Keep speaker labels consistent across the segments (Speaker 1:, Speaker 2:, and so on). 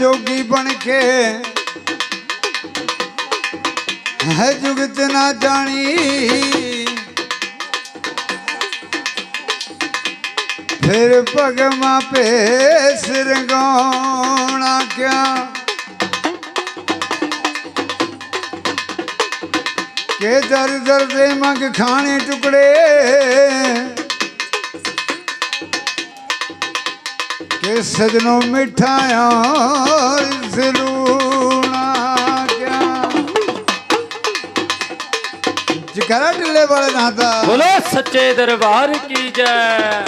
Speaker 1: ਜੋਗੀ ਬਣ ਕੇ। ਹੈ ਜੁਗਤ ਨਾ ਜਾਣੀ। ਫਿਰ ਭਗਮਾ ਭੇਸ ਰੰਗਾਉਣਾ ਕਿਆ? ਕੇ ਦਰ ਦਰ ਦੇ ਮੰਗ ਖਾਣੇ ਟੁਕੜੇ। ਕਿ ਸਜਣੋ ਮਿਠਾਇਆ ਜ਼ਰੂਣਾ ਕਿਆ ਜਕਰਾ ਢਿੱਲੇ ਵਾਲੇ ਨਾ ਦਾ।
Speaker 2: ਬੋਲੋ ਸੱਚੇ ਦਰਬਾਰ ਕੀ ਜੈ।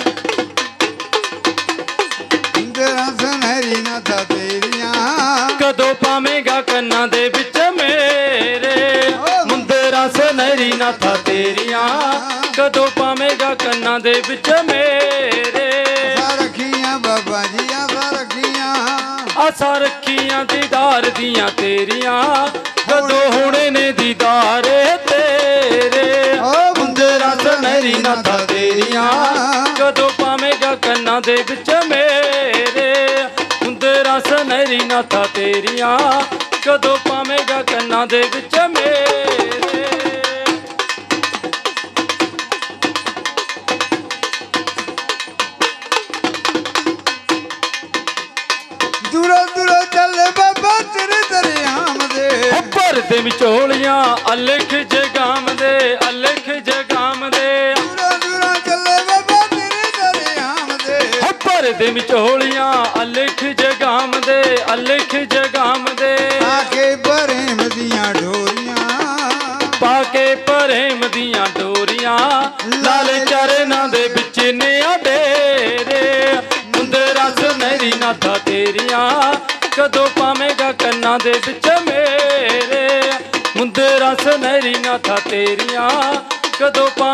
Speaker 1: ਤੇਰਾ ਸੁਨਹਿਰੀ ਨਾ ਥਾ ਤੇਰੀਆਂ।
Speaker 2: ਕਦੋਂ ਪਾਵੇਂਗਾ ਕੰਨਾਂ ਦੇ ਵਿੱਚ ਮੇਰੇ? ਮੁੰਦਰਾ ਸੁਨਹਿਰੀ ਨਾਥਾ ਤੇਰੀਆਂ। ਕਦੋਂ ਪਾਵੇਂਗਾ ਕੰਨਾਂ ਦੇ ਵਿੱਚ ਮੇਰੇ? ਆਸਾਂ ਰੱਖੀਆਂ ਦੀਦਾਰ ਦੀਆਂ ਤੇਰੀਆਂ ਕਦੋਂ ਹੋਣੇ ਨੇ ਦੀਦਾਰ ਤੇਰੇ।
Speaker 1: ਓ
Speaker 2: ਮੁੰਦਰਾ ਸੁਨਹਿਰੀ ਨਾਥਾ ਤੇਰੀਆਂ। ਕਦੋਂ ਪਾਵੇਂਗਾ ਕੰਨਾਂ ਦੇ ਵਿੱਚ ਮੇਰੇ ਮੁੰਦਰਾ ਸੁਨਹਿਰੀ ਨਾਥਾ ਤੇਰੀਆਂ ਕਦੋਂ ਪਾਵੇਂਗਾ ਕੰਨਾਂ ਦੇ ਵਿੱਚ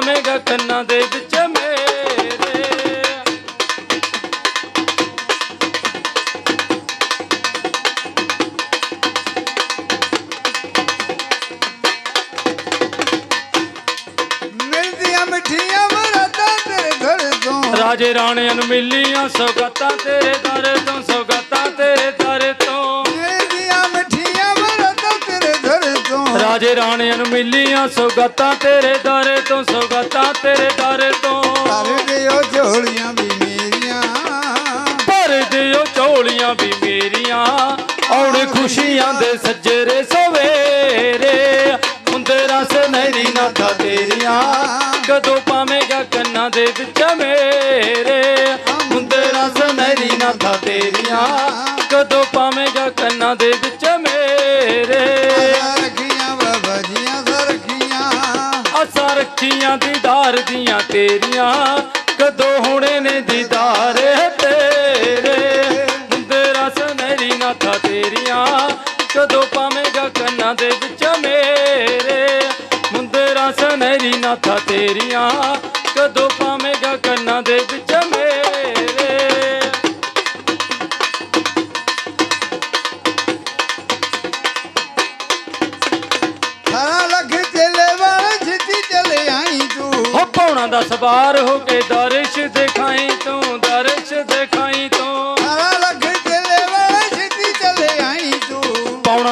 Speaker 2: ਪਾਵੇਂਗਾ ਕੰਨਾਂ ਦੇ ਵਿੱਚ ਮੇਰੇ।
Speaker 1: ਮਿਲਦੀਆਂ ਮਿੱਠੀਆਂ ਮਰਾਦਾਂ ਤੇਰੇ ਘਰ ਤੋਂ।
Speaker 2: ਰਾਜੇ ਰਾਣਿਆਂ ਨੂੰ ਮਿਲੀਆਂ ਸੌਗਾਤਾਂ ਤੇਰੇ ਦਰ ਤੋਂ ਸੌਗਾਤਾਂ ਤੇਰੇ ਦਰ ਤੋਂ ਰਾਜੇ ਰਾਣਿਆਂ ਨੂੰ ਮਿਲੀਆਂ ਸੌਗਾਤਾਂ ਤੇਰੇ ਦਰ ਤੋਂ ਸੌਗਾਤਾਂ ਤੇਰੇ ਦਰ ਤੋਂ।
Speaker 1: ਕਰ ਦਿਓ ਝੋਲੀਆਂ ਵੀ ਮੇਰੀਆਂ।
Speaker 2: ਭਰ ਦਿਓ ਝੋਲੀਆਂ ਵੀ ਮੇਰੀਆਂ। ਔੜ ਖੁਸ਼ੀਆਂ ਦੇ ਸੱਜਰੇ ਸਵੇਰੇ ਮੁੰਦਰਾ ਸੁਨਹਿਰੀ ਨਾਥਾ ਤੇਰੀਆਂ। ਕਦੋਂ ਪਾਵੇਂਗਾ ਕੰਨਾਂ ਦੇ ਵਿੱਚ ਮੇਰੇ ਮੁੰਦਰਾ ਸੁਨਹਿਰੀ ਨਾਥਾ ਤੇਰੀਆਂ। ਕਦੋਂ ਪਾਵੇਂਗਾ ਕੰਨਾਂ ਦੇ ਵਿੱਚ ਕਦੋਂ ਹੋਣੇ ਨੇ ਦੀਦਾਰ ਤੇਰੇ ਮੁੰਦਰਾ ਸੁਨਹਿਰੀ ਨਾਥਾ ਤੇਰੀਆਂ ਕਦੋਂ ਪਾਵੇਂਗਾ ਕੰਨਾਂ ਦੇ ਵਿੱਚ ਮੇਰੇ ਮੁੰਦਰਾ ਸੁਨਹਿਰੀ ਨਾਥਾ ਤੇਰੀਆਂ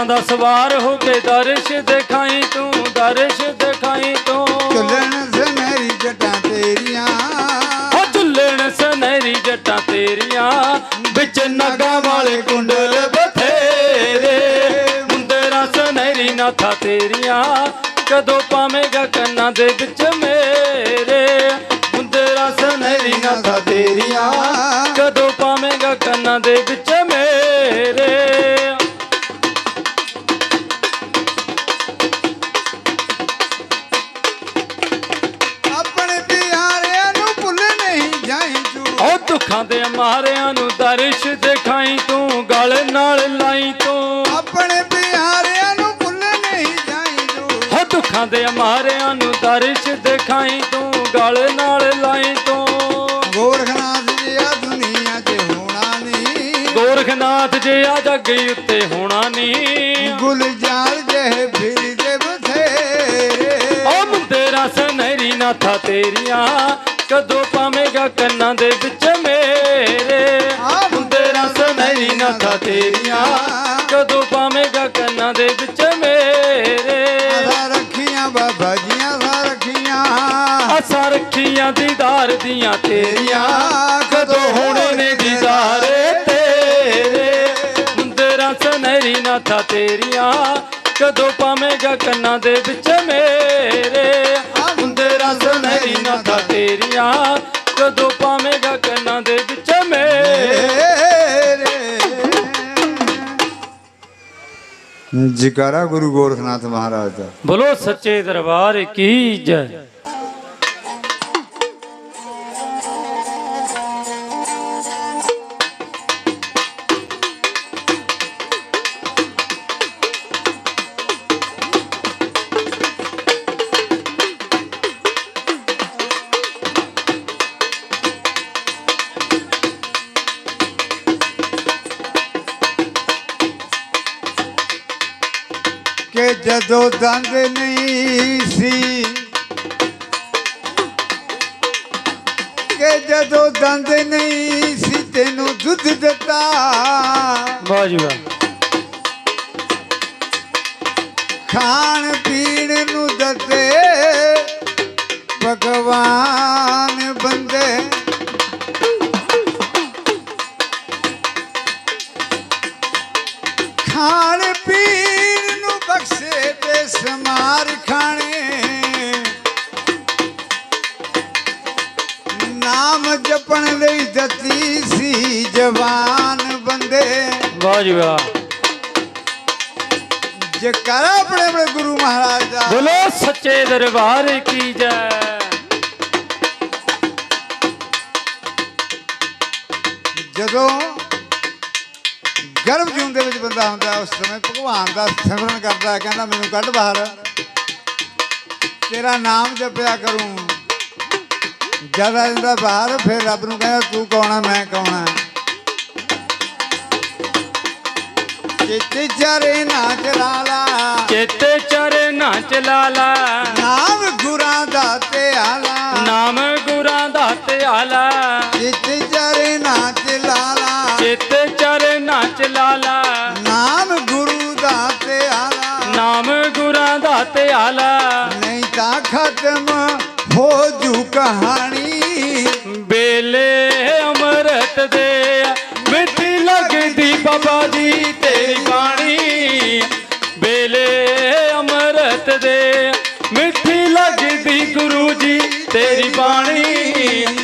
Speaker 2: ਪੌਣਾ ਦਾ ਸਵਾਰ ਹੋ ਕੇ ਦਰਸ਼ ਦਿਖਾਈ ਤੂੰ ਦਰਸ਼ ਦਿਖਾਈ ਤੂੰ।
Speaker 1: ਚੁੱਲਣ ਸੁਨਹਿਰੀ ਜਟਾਂ ਤੇਰੀਆਂ।
Speaker 2: ਹੋ ਝੁੱਲਣ ਸੁਨਹਿਰੀ ਜੱਟਾਂ ਤੇਰੀਆਂ ਵਿੱਚ ਨਾਗਾਂ ਵਾਲੇ ਕੁੰਡਲ ਬਥੇਰੇ। ਮੁੰਦਰਾ ਸੁਨਹਿਰੀ ਨਾਥਾ ਤੇਰੀਆਂ ਕਦੋਂ ਪਾਵੇਂਗਾ ਕੰਨਾਂ ਦੇ ਵਿੱਚ ਮੇਰੇ। ਮੁੰਦਰਾ ਸੁਨਹਿਰੀ ਨਾਥਾ ਤੇਰੀਆਂ ਕਦੋਂ ਪਾਵੇਂਗਾ ਕੰਨਾਂ ਦੇ ਵਿੱਚ ਮਾਰਿਆਂ ਨੂੰ ਦਰਸ਼ ਦਿਖਾਈ ਤੂੰ ਗਲ ਨਾਲ ਲਾਈ ਤੂੰ।
Speaker 1: ਗੋਰਖਨਾਥ ਜੀ ਆ ਦੁਨੀਆ 'ਚ ਹੋਣਾ ਨਹੀਂ।
Speaker 2: ਗੋਰਖਨਾਥ ਜੇ ਆ ਜੱਗ ਉੱਤੇ ਹੋਣਾ ਨਹੀਂ।
Speaker 1: ਗੁਲਜ਼ਾਰ ਜਿਹੇ ਫਿਰਦੇ ਬਥੇਰੇ।
Speaker 2: ਉਹ ਮੁੰਦਰਾ ਸੁਨਹਿਰੀ ਨਾਥਾ ਤੇਰੀਆਂ ਕਦੋਂ ਪਾਵੇਂਗਾ ਕੰਨਾਂ ਦੇ ਵਿੱਚ ਮੇਰੇ?
Speaker 1: ਆ
Speaker 2: ਮੁੰਦਰਾ ਸੁਨਹਿਰੀ ਨਾਥਾ ਤੇਰੀਆਂ। ਕਦੋਂ ਦੀਆਂ ਤੇਰੀਆਂ ਕਦੋਂ ਹੋਣੇ ਨੇ ਦੀਦਾਰ ਤੇਰੇ? ਮੁੰਦਰਾਂ ਸਨਹਿਰੀ ਨਾਥਾ ਤੇਰੀਆਂ ਕਦੋਂ ਪਾਵੇਂਗਾ ਕੰਨਾਂ ਦੇ ਵਿੱਚ ਮੇਰੇ? ਮੁੰਦਰਾਂ ਸਨਹਿਰੀ ਨਾਥਾ ਤੇਰੀਆਂ ਕਦੋਂ ਪਾਵੇਂਗਾ ਕੰਨਾਂ ਦੇ ਵਿੱਚ ਮੇਰੇ?
Speaker 1: ਜਕਾਰਾ ਗੁਰੂ ਗੋਰਖਨਾਥ ਮਹਾਰਾਜ ਦਾ।
Speaker 2: ਬੋਲੋ ਸੱਚੇ ਦਰਬਾਰ ਕੀ ਜੈ।
Speaker 1: ਕਿ ਜਦੋਂ ਦੰਦ ਨਹੀਂ ਸੀ ਕਿ ਜਦੋਂ ਦੰਦ ਨਹੀਂ ਸੀ ਤੈਨੂੰ ਦੁੱਧ ਦਿੱਤਾ
Speaker 2: ਵਾਹ ਜੀ ਜੀ ਵਾਹ
Speaker 1: ਜਕਾਰਾ ਆਪਣੇ ਆਪਣੇ ਗੁਰੂ ਮਹਾਰਾਜ ਦਾ।
Speaker 2: ਬੋਲੋ ਸੱਚੇ ਦਰਬਾਰ ਕੀ ਜੈ।
Speaker 1: ਜਦੋਂ ਗਰਭ ਜੂਨ ਦੇ ਵਿੱਚ ਬੰਦਾ ਹੁੰਦਾ ਉਸ ਸਮੇਂ ਭਗਵਾਨ ਦਾ ਸਿਮਰਨ ਕਰਦਾ ਕਹਿੰਦਾ ਮੈਨੂੰ ਕੱਢ ਬਾਹਰ। ਤੇਰਾ ਨਾਮ ਜਪਿਆ ਕਰੂੰ। ਜਾਂਦਾ ਬਾਹਰ ਫਿਰ ਰੱਬ ਨੂੰ ਕਹਿੰਦਾ ਤੂੰ ਕੌਣ ਹੈ ਮੈਂ ਕੌਣ ਚਿੱਤੇ ਚਰੇ ਨਾਚ ਲਾਲਾ
Speaker 2: ਚਿੱਤ ਚਰਨਾ ਚਲਾਲਾ।
Speaker 1: ਨਾਮ ਗੁਰਾਂ ਦਾ ਤੇ ਆਲਾ
Speaker 2: ਨਾਮ ਗੁਰਾਂ ਦਾ ਧਿਆਲਾ।
Speaker 1: ਚਿੱਤੇ ਚਰੇ ਨਾਚ ਲਾਲਾ
Speaker 2: ਚਿੱਤ ਚਰਨਾ ਚਲਾਲਾ।
Speaker 1: ਨਾਮ ਗੁਰੂ ਦਾ ਤੇ ਆਲਾ
Speaker 2: ਨਾਮ ਗੁਰਾਂ ਦਾ ਧਿਆਲਾ।
Speaker 1: ਨਹੀਂ ਤਾਂ ਖਤਮ ਹੋ ਜੂ ਕਹਾਣੀ।
Speaker 2: ਤੇਰੀ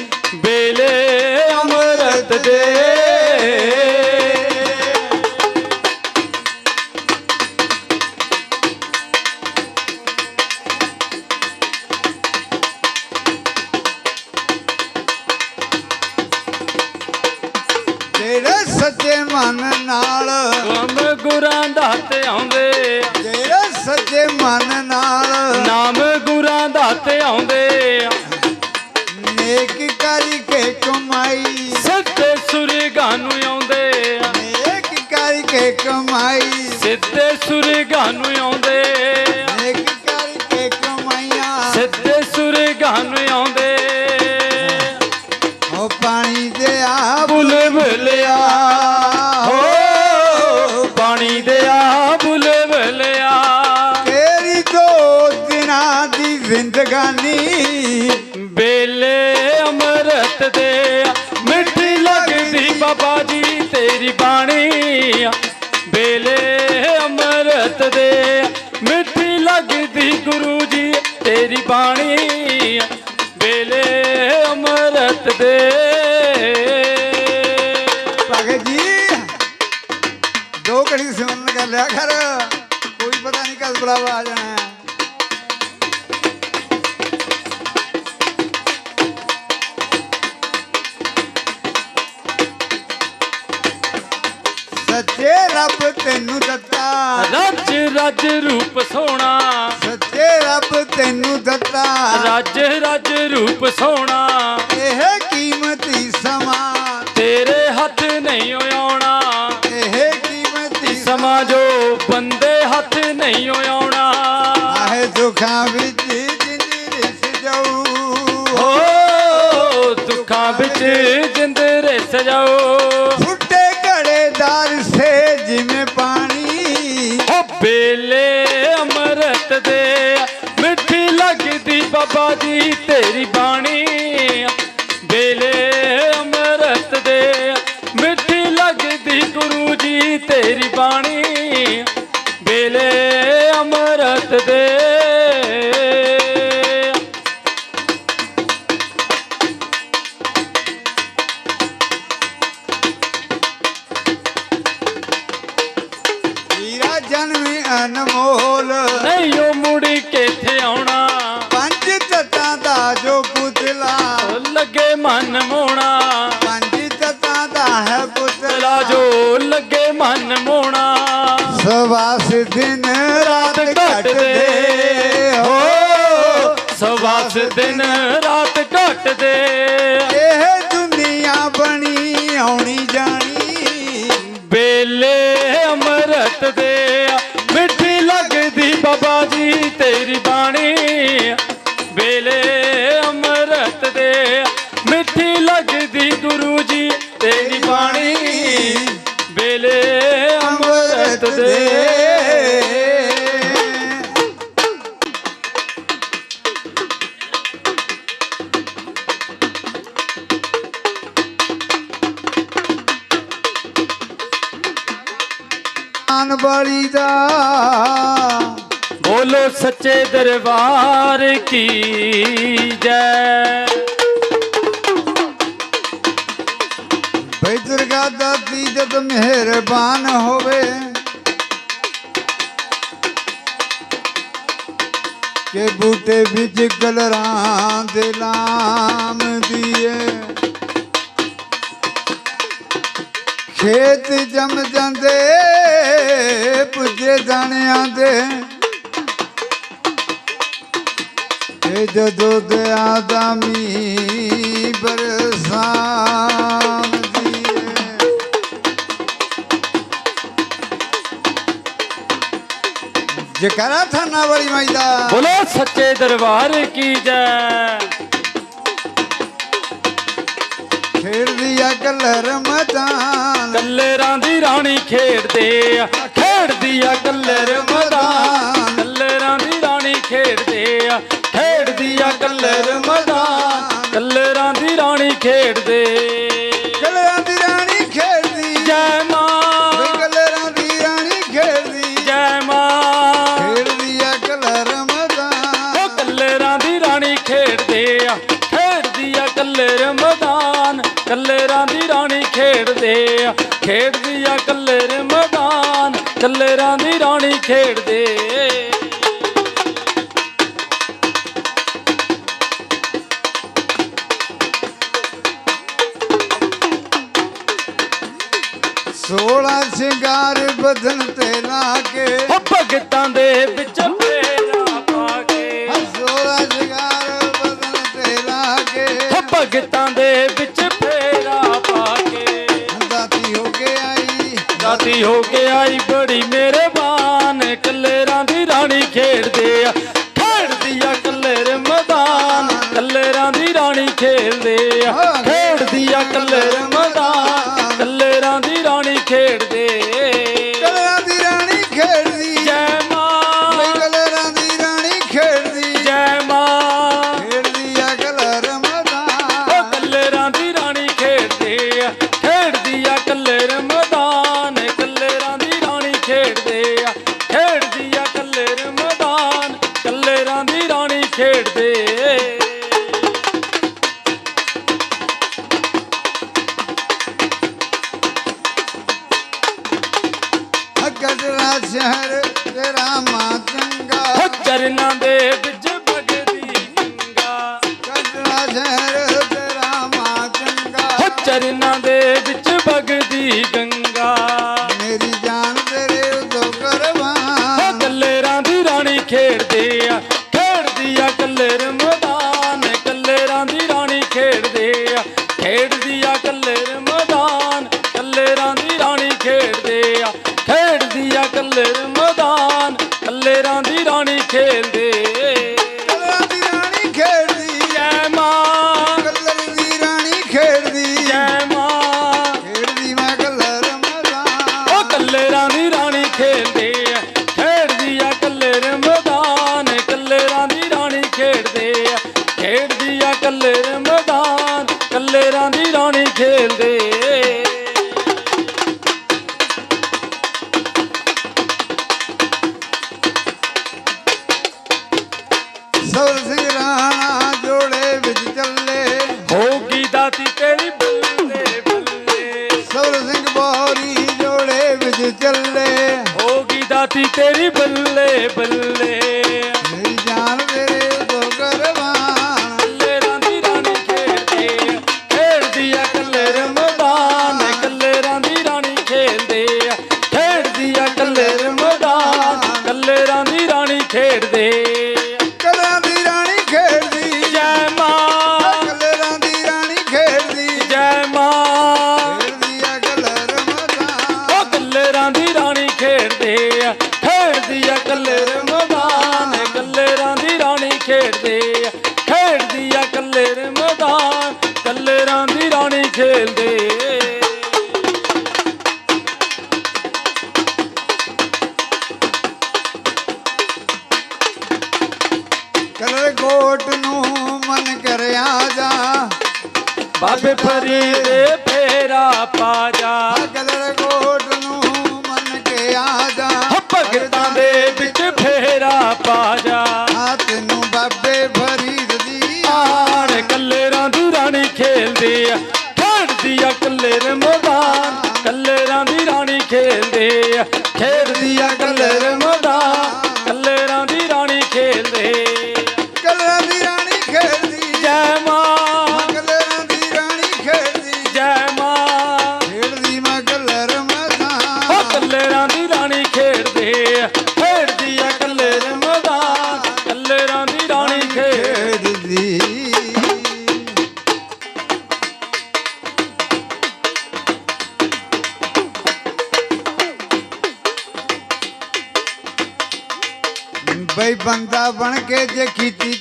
Speaker 2: ਬੁਲਿਆ। ਹੋ ਪਾਣੀ ਦੇ ਆ ਬੁਲ ਬੁਲਿਆ
Speaker 1: ਤੇਰੀ ਦੋ ਦਿਨਾਂ ਦੀ ਜ਼ਿੰਦਗਾਨੀ
Speaker 2: ਬੇਲੇ ਅਮਰਤ ਦੇ ਮਿੱਠੀ ਲੱਗਦੀ ਬਾਬਾ ਜੀ ਤੇਰੀ ਬਾਣੀ ਬੇਲੇ ਅਮਰਤ ਦੇ ਮਿੱਠੀ ਲੱਗਦੀ ਗੁਰੂ ਜੀ ਤੇਰੀ ਬਾਣੀ ਬੇਲੇ ਅਮਰਤ ਦੇ ਰੱਜ ਰੂਪ ਸੋਹਣਾ।
Speaker 1: ਸੱਚੇ ਰੱਬ ਤੈਨੂੰ ਦਿੱਤਾ।
Speaker 2: ਰੱਜ ਰੱਜ ਰੂਪ ਸੋਹਣਾ।
Speaker 1: ਇਹ ਕੀਮਤੀ ਸਮਾਂ।
Speaker 2: ਤੇਰੇ ਹੱਥ ਨਹੀਂ ਆਉਣਾ।
Speaker 1: ਇਹ ਕੀਮਤੀ
Speaker 2: ਸਮਾਂ ਜੋ ਬੰਦੇ ਹੱਥ ਨਹੀਂ ਆਉਣਾ।
Speaker 1: ਆਹੇ ਦੁੱਖਾਂ ਵਿੱਚ ਜ਼ਿੰਦਗੀ ਸਜਾਉ
Speaker 2: ਓ ਦੁੱਖਾਂ ਵਿੱਚ ਜਿੰਦ ਰੇ ਸਜਾਓ ਲੱਗਦੇ ਮਿੱਠੀ ਲੱਗਦੀ ਬਾਬਾ ਜੀ ਤੇਰੀ ਬਾਣੀ। ਵੇਲੇ ਅੰਮ੍ਰਿਤ ਦੇ। ਮਿੱਠੀ ਲੱਗਦੀ ਗੁਰੂ ਜੀ ਤੇਰੀ ਬਾਣੀ। দে ਦਰਬਾਰ ਕੀ ਜੈ?
Speaker 1: ਬੇਦਰਗਾ ਦਾਤੀ ਜਦ ਮਿਹਰਬਾਨ ਹੋਵੇ। ਕੇ ਬੂਟੇ ਵਿੱਚ ਕਲਰਾਂ ਦੇ ਲਾਮ ਦੀਏ। ਖੇਤ ਜਮ ਜਾਂਦੇ, ਪੁੱਜੇ ਦਾਣਿਆਂ ਦੇ। ਇਹ ਜਦੋਂ ਦਇਆ ਦਾ ਮੀਂਹ ਬਰਸਾਂ ਜਕਰਾ ਥਾਨਾ ਵਾਲੀ ਮਾਈ ਦਾ।
Speaker 2: ਬੋਲੋ ਸੱਚੇ ਦਰਬਾਰ ਕੀ ਜੈ।
Speaker 1: ਖੇਡਦੀ ਆ ਕਲਰ ਮਦਾਨ
Speaker 2: ਕੱਲਰਾਂ ਦੀ ਰਾਣੀ ਖੇਡਦੇ ਆ। ਖੇਡਦੀ ਆ ਕੱਲਰ ਮਦਾਨ ਕੱਲਰਾਂ ਦੀ ਰਾਣੀ ਖੇਡਦੇ ਆ। ਖੇਡਦੀ ਕੱਲਰ ਮਦਾਨ ਕੱਲਰਾਂ ਦੀ ਰਾਣੀ ਖੇਡਦੇ।
Speaker 1: ਕੱਲਰਾਂ ਦੀ ਰਾਣੀ ਖੇਡਦੀ।
Speaker 2: ਜੈ ਮਾਂ।
Speaker 1: ਵੇ ਕੱਲਰਾਂ
Speaker 2: ਦੀ ਰਾਣੀ ਖੇਡਦੀ। ਜੈ ਮਾਂ।
Speaker 1: ਖੇਡਦੀ ਆ ਕੱਲਰ ਮਦਾਨ
Speaker 2: ਕੱਲਰਾਂ ਦੀ ਰਾਣੀ ਖੇਡਦੇ ਆ ਖੇਡਦੀ ਆ ਕੱਲਰ ਮਦਾਨ ਕੱਲਰਾਂ ਦੀ ਰਾਣੀ ਖੇਡਦੇ ਆ ਖੇਡਦੀ ਆ ਕੱਲਰ ਮਦਾਨ ਕੱਲਰਾਂ ਦੀ ਰਾਣੀ ਖੇਡਦੇ ਖੇਡਦੀ ਆ ਕੱਲੇ ਤੇਰੀ ਬੱਲੇ ਬੱਲੇ ਦੀ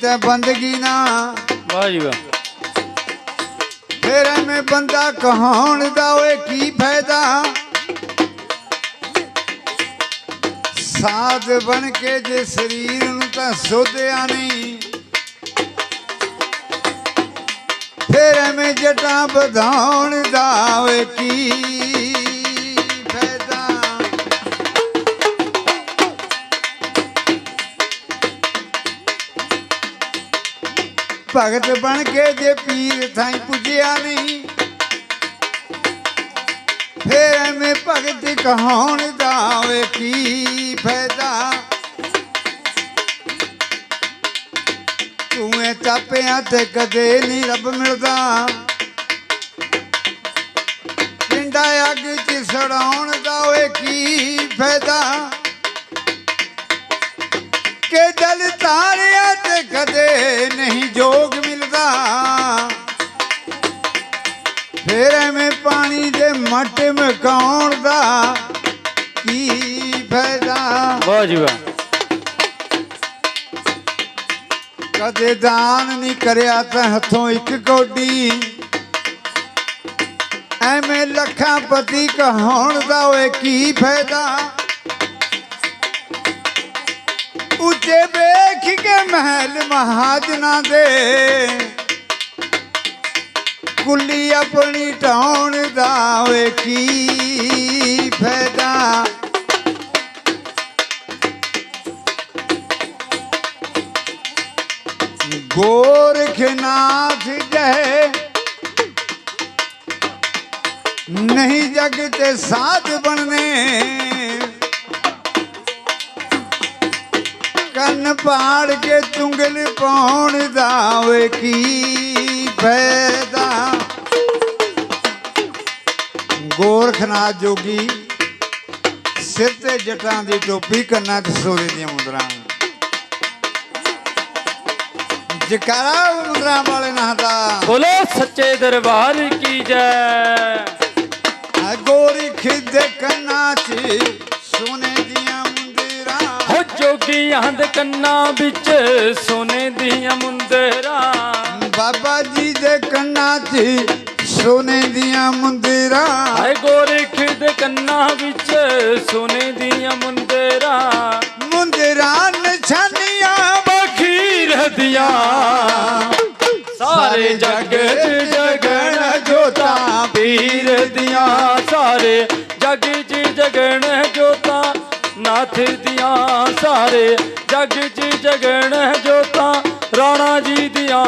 Speaker 1: ਤਾਂ ਬੰਦਗੀ ਨਾ।
Speaker 2: ਵਾਹ ਜੀ ਵਾਹ।
Speaker 1: ਫਿਰ ਐਵੇਂ ਬੰਦਾ ਕਹਾਉਣ ਦਾ ਓਏ ਕੀ ਫਾਇਦਾ? ਸਾਧ ਬਣ ਕੇ ਜੇ ਸਰੀਰ ਨੂੰ ਤਾਂ ਸੋਧਿਆ ਨਹੀਂ। ਫਿਰ ਐਵੇਂ ਜਟਾਂ ਵਧਾਉਣ ਦਾ ਓਏ ਕੀ ਭਗਤ ਬਣ ਕੇ ਜੇ ਪੀਰ ਥਾਈ ਪੁੱਜਿਆ ਨਹੀਂ। ਫੇਰ ਐਵੇਂ ਭਗਤ ਕਹਾਉਣ ਦਾ ਓਏ ਕੀ ਫਾਇਦਾ? ਤੂੰ ਐ ਚਾਪਿਆਂ ਤੇ ਕਦੇ ਨਹੀਂ ਰੱਬ ਮਿਲਦਾ। ਪਿੰਡਾ ਅੱਗ ਚ ਸੜਾਉਣ ਦਾ ਓਏ ਕੀ ਫਾਇਦਾ? ਕਿ ਦਿਲ ਤਾਰਿਆ ਕਦੇ ਨਹੀਂ ਜੋਗ ਮਿਲਦਾ। ਫੇਰ ਐਵੇਂ ਪਾਣੀ ਦੇ ਮੱਟ ਮਕਾਉਣ ਦਾ ਕੀ ਫਾਇਦਾ?
Speaker 2: ਵਾਹ ਜੀ ਵਾਹ।
Speaker 1: ਕਦੇ ਦਾਨ ਨਹੀਂ ਕਰਿਆ ਤਾਂ ਹੱਥੋਂ ਇੱਕ ਕੌਡੀ ਐਵੇਂ ਲੱਖਾਂ ਪਤੀ ਕਹਾਉਣ ਦਾ ਓਏ ਕੀ ਫਾਇਦਾ? ਉੱਚੇ ਵੇਖ ਕੇ ਮਹਿਲ ਮਹਾਜਨਾ ਦੇ। ਕੁੱਲੀ ਆਪਣੀ ਢਾਉਣ ਦਾ ਓਏ ਕੀ ਫਾਇਦਾ? ਗੋਰਖਨਾਥ ਜੈ ਨਹੀਂ ਜਗ ਤੇ ਸਾਧ ਬਣਨੇ। ਕੰਨ ਪਾੜ ਕੇ ਤੁੰਗਲ ਪਾਉਣ ਦਾ ਓਏ ਕੀ ਫਾਇਦਾ? ਗੋਰਖਨਾਥ ਜੋਗੀ ਸਿਰ ਤੇ ਜਟਾਂ ਦੀ ਟੋਪੀ ਕੰਨਾਂ 'ਚ ਸੋਨੇ ਦੀਆਂ ਮੁੰਦਰਾਂ ਜਕਾਰਾ ਮੁੰਦਰਾਂ ਵਾਲੇ ਨਾਂ ਦਾ।
Speaker 2: ਬੋਲੋ ਸੱਚੇ ਦਰਬਾਰ ਕੀ ਜੈ?
Speaker 1: ਆ ਗੋਰਖ ਦੇ ਕੰਨਾਂ 'ਚ ਸੋਨੇ
Speaker 2: ਜੋਗੀਆਂ ਦੇ ਕੰਨਾਂ ਵਿੱਚ ਸੋਨੇ ਦੀਆਂ ਮੁੰਦਰਾਂ।
Speaker 1: ਬਾਬਾ ਜੀ ਦੇ ਕੰਨਾਂ 'ਚ ਸੋਨੇ ਦੀਆਂ ਮੁੰਦਰਾਂ।
Speaker 2: ਹਾਏ ਗੋਰਖ ਦੇ ਕੰਨਾਂ ਵਿੱਚ ਸੋਨੇ ਦੀਆਂ ਮੁੰਦਰਾਂ।
Speaker 1: ਮੁੰਦਰਾਂ ਨਿਸ਼ਾਨੀਆਂ
Speaker 2: ਬਖੀਰ ਦੀਆਂ ਸਾਰੇ ਜੱਗ ਜਗਣ ਜੋਤਾਂ। ਪੀਰ ਦੀਆਂ ਸਾਰੇ ਜੱਗ 'ਚ ਜਗਣ ਨਾਥ ਦੀਆਂ ਸਾਰੇ ਜੱਗ 'ਚ ਜਗਣ ਜੋਤਾਂ ਰਾਣਾ ਜੀ ਦੀਆਂ।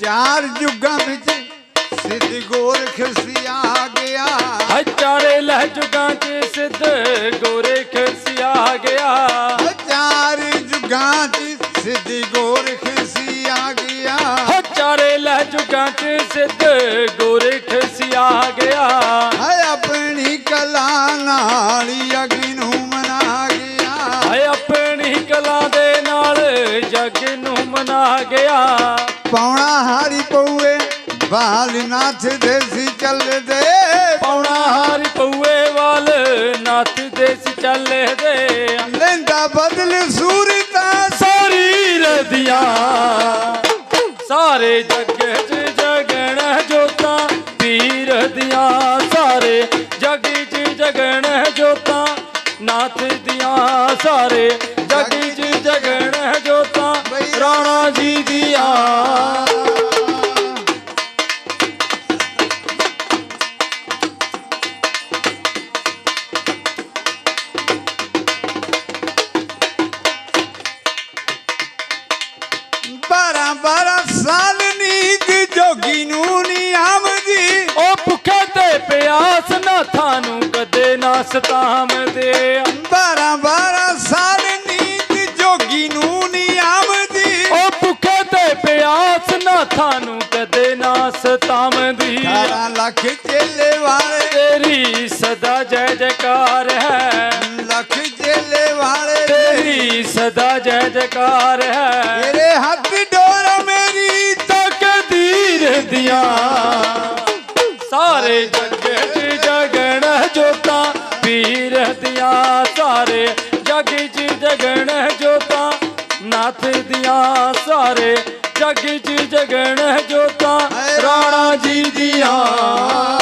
Speaker 1: ਚਾਰ ਯੁੱਗਾਂ ਵਿੱਚ ਸਿੱਧ ਗੋਰਖ ਸਿਆ ਗਿਆ।
Speaker 2: ਹਾਏ ਚਾਰੇ ਲਹਿ ਜੁਗਾਂ ਚ ਸਿੱਧ ਗੋਰੇ ਖਸਿਆ ਗਿਆ।
Speaker 1: ਚਾਰ ਯੁੱਗਾਂ 'ਚ ਸਿੱਧ ਗੋਰਖ ਸਿਆ ਗਿਆ।
Speaker 2: ਹੋ ਚਾਰੇ ਲਹਿ ਜੁਗਾਂ ਚ ਸਿੱਧ ਗੋਰੇ ਖਸਿਆ ਗਿਆ।
Speaker 1: ਹਾਏ ਆਪਣੀ ਕਲਾ ਨਾਲ ਅਗਨੀ ਨੂੰ ਮਨਾ ਗਿਆ।
Speaker 2: ਹਾਏ ਆਪਣੀ ਕਲਾ ਦੇ ਨਾਲ ਜੱਗ ਨੂੰ ਮਨਾ ਗਿਆ।
Speaker 1: ਪੌਣਾ ਹਾਰੀ ਪਊਏ ਬਾਲਨਾਥ ਦੇਸੀ ਚੱਲਦੇ।
Speaker 2: ਪੌਣਾ ਹਾਰ ਪਊਏ ਵਾਲ ਨਾਥ ਦੇਸ ਚੱਲੇ ਦੇ
Speaker 1: ਲੈਂਦਾ ਬਦਲ
Speaker 2: ਸਾਰੇ ਜੱਗ ਚ ਜਗਣ ਜੋਤਾਂ, ਪੀਰ ਦੀਆਂ ਸਾਰੇ, ਜੱਗ ਚ ਜਗਣ ਜੋਤਾਂ, ਨਾਥ ਦੀਆਂ ਸਾਰੇ, ਜੱਗ ਚ ਜਗਣ ਜੋਤਾਂ, ਰਾਣਾ ਜੀ ਦੀਆਂ। ਪਿਆਸ ਨਾਥਾਂ ਨੂੰ ਕਦੇ ਨਾ ਸਤਾਮਦੇ
Speaker 1: ਬਾਰਾਂ ਬਾਰਾਂ ਸਾਲ ਨੀਂਦ ਜੋਗੀ ਨੂੰ ਨਹੀਂ ਆਮਦੀ
Speaker 2: ਉਹ ਭੁੱਖੇ ਤੇ ਪਿਆਸ ਨਾਥਾਂ ਨੂੰ ਕਦੇ ਨਾ ਸਤਾਮਦੀ
Speaker 1: ਅਠਾਰਾਂ ਲੱਖ ਚੇਲੇ ਵਾਲੇ।
Speaker 2: ਤੇਰੀ ਸਦਾ ਜੈ ਜੈਕਾਰ ਹੈ।
Speaker 1: ਲੱਖ ਚੇਲੇ ਵਾਲੇ।
Speaker 2: ਤੇਰੀ ਸਦਾ ਜੈ ਜੈਕਾਰ ਹੈ।
Speaker 1: ਤੇਰੇ ਹੱਥ
Speaker 2: ਦੀਆਂ ਸਾਰੇ ਜੱਗ ਚ ਜਗਣ ਜੋਤਾਂ ਨਾਥ ਦੀਆਂ ਸਾਰੇ ਜੱਗ ਚ ਜਗਣ ਜੋਤਾਂ ਰਾਣਾ ਜੀ ਦੀਆਂ।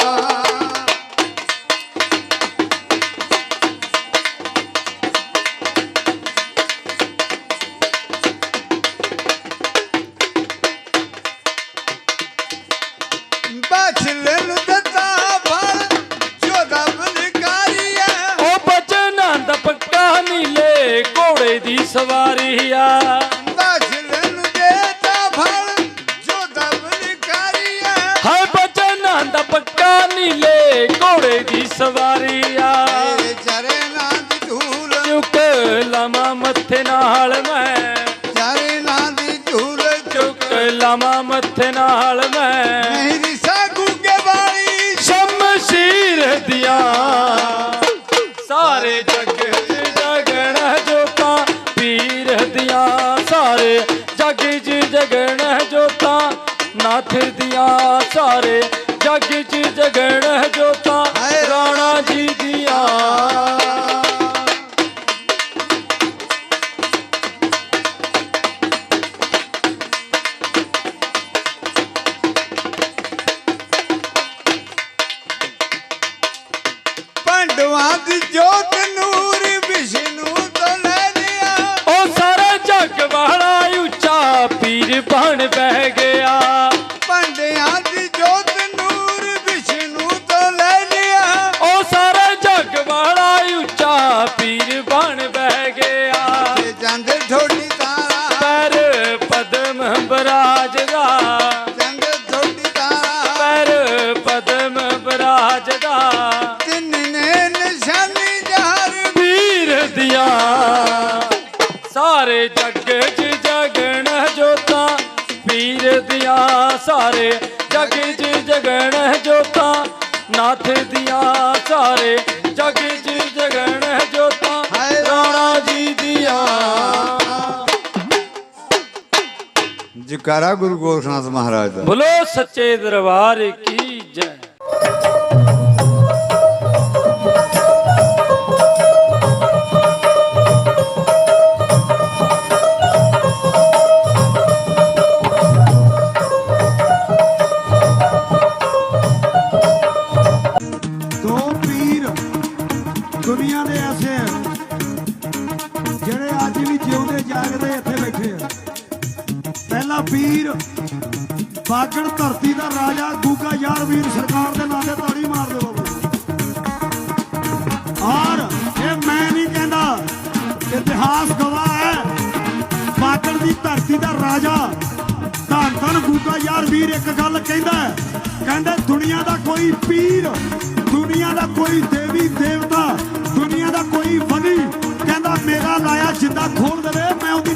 Speaker 2: ਚ ਜਗਣ ਜੋਤਾਂ ਨਾਥ ਦੀਆਂ ਸਾਰੇ ਜੱਗ ਚ ਜਗਣ ਜਗਣ ਜੋਤਾਂ ਨਾਥ ਦੀਆਂ ਸਾਰੇ ਜੱਗ ਚ ਜਗਣ ਜੋਤਾਂ ਰਾਣਾ ਜੀ ਦੀਆਂ।
Speaker 1: ਜਕਾਰਾ ਗੁਰੂ ਗੋਰਖਨਾਥ ਮਹਾਰਾਜ ਦਾ।
Speaker 2: ਬੋਲੋ ਸੱਚੇ ਦਰਬਾਰ ਕੀ
Speaker 3: ਦੁਨੀਆ ਦੇ ਐਸੇ ਆ, ਜਿਹੜੇ ਅੱਜ ਵੀ ਜਿਉਂਦੇ, ਜਾਗਦੇ, ਇੱਥੇ ਬੈਠੇ ਆ। ਪਹਿਲਾ ਪੀਰ ਬਾਗੜ ਧਰਤੀ ਦਾ ਰਾਜਾ ਗੂਗਾ ਯਾਰ ਵੀਰ ਸਰਕਾਰ ਦੇ ਨਾਂ ਤੇ ਤਾੜੀ ਮਾਰ ਦਿਓ ਬਾਬਾ। ਔਰ ਇਹ ਮੈਂ ਨਹੀਂ ਕਹਿੰਦਾ, ਇਤਿਹਾਸ ਗਵਾਹ ਹੈ, ਬਾਗੜ ਦੀ ਧਰਤੀ ਦਾ ਰਾਜਾ, ਧੰਨ ਧੰਨ ਗੂਗਾ ਯਾਰ ਵੀਰ ਇੱਕ ਗੱਲ ਕਹਿੰਦਾ ਕਹਿੰਦਾ ਕਹਿੰਦੇ ਦੁਨੀਆ ਦਾ ਕੋਈ ਪੀਰ, ਦੁਨੀਆ ਦਾ ਕੋਈ ਦੇਵੀ, ਦੇਵਤਾ te dá conta, né, meu?